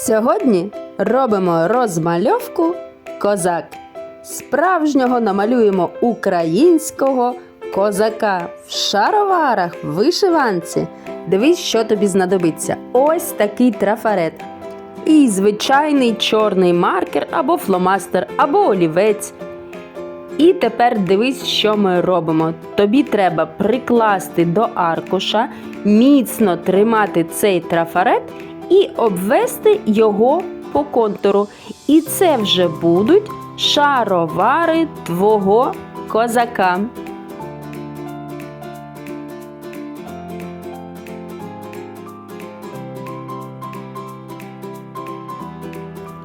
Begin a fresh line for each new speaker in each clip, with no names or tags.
Сьогодні робимо розмальовку козак. Справжнього намалюємо українського козака в шароварах, в вишиванці. Дивись, що тобі знадобиться. Ось такий трафарет. І звичайний чорний маркер або фломастер, або олівець. І тепер дивись, що ми робимо. Тобі треба прикласти до аркуша, міцно тримати цей трафарет і обвести його по контуру. І це вже будуть шаровари твого козака.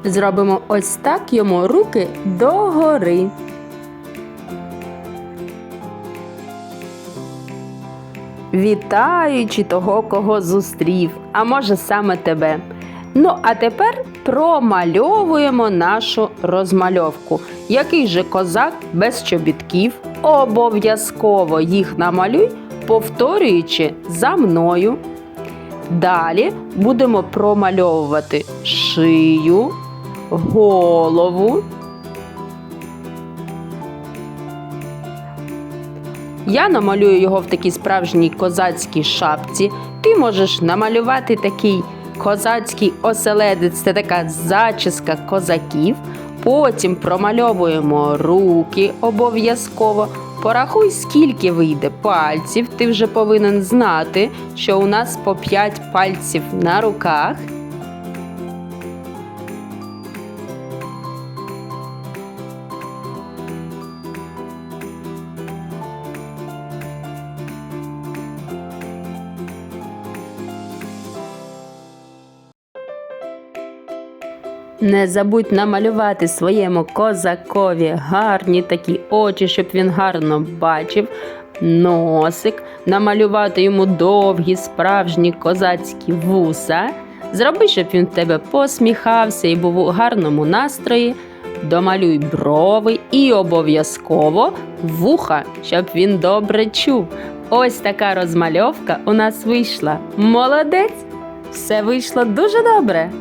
Зробимо ось так йому руки догори. Вітаючи того, кого зустрів, а може саме тебе. Ну, а тепер промальовуємо нашу розмальовку. Який же козак без чобітків? Обов'язково їх намалюй, повторюючи за мною. Далі будемо промальовувати шию, голову. Я намалюю його в такій справжній козацькій шапці. Ти можеш намалювати такий козацький оселедець, це така зачіска козаків. Потім промальовуємо руки обов'язково. Порахуй, скільки вийде пальців. Ти вже повинен знати, що у нас по 5 пальців на руках. Не забудь намалювати своєму козакові гарні такі очі, щоб він гарно бачив. Носик, намалювати йому довгі справжні козацькі вуса. Зроби, щоб він в тебе посміхався і був у гарному настрої. Домалюй брови і обов'язково вуха, щоб він добре чув. Ось така розмальовка у нас вийшла. Молодець! Все вийшло дуже добре.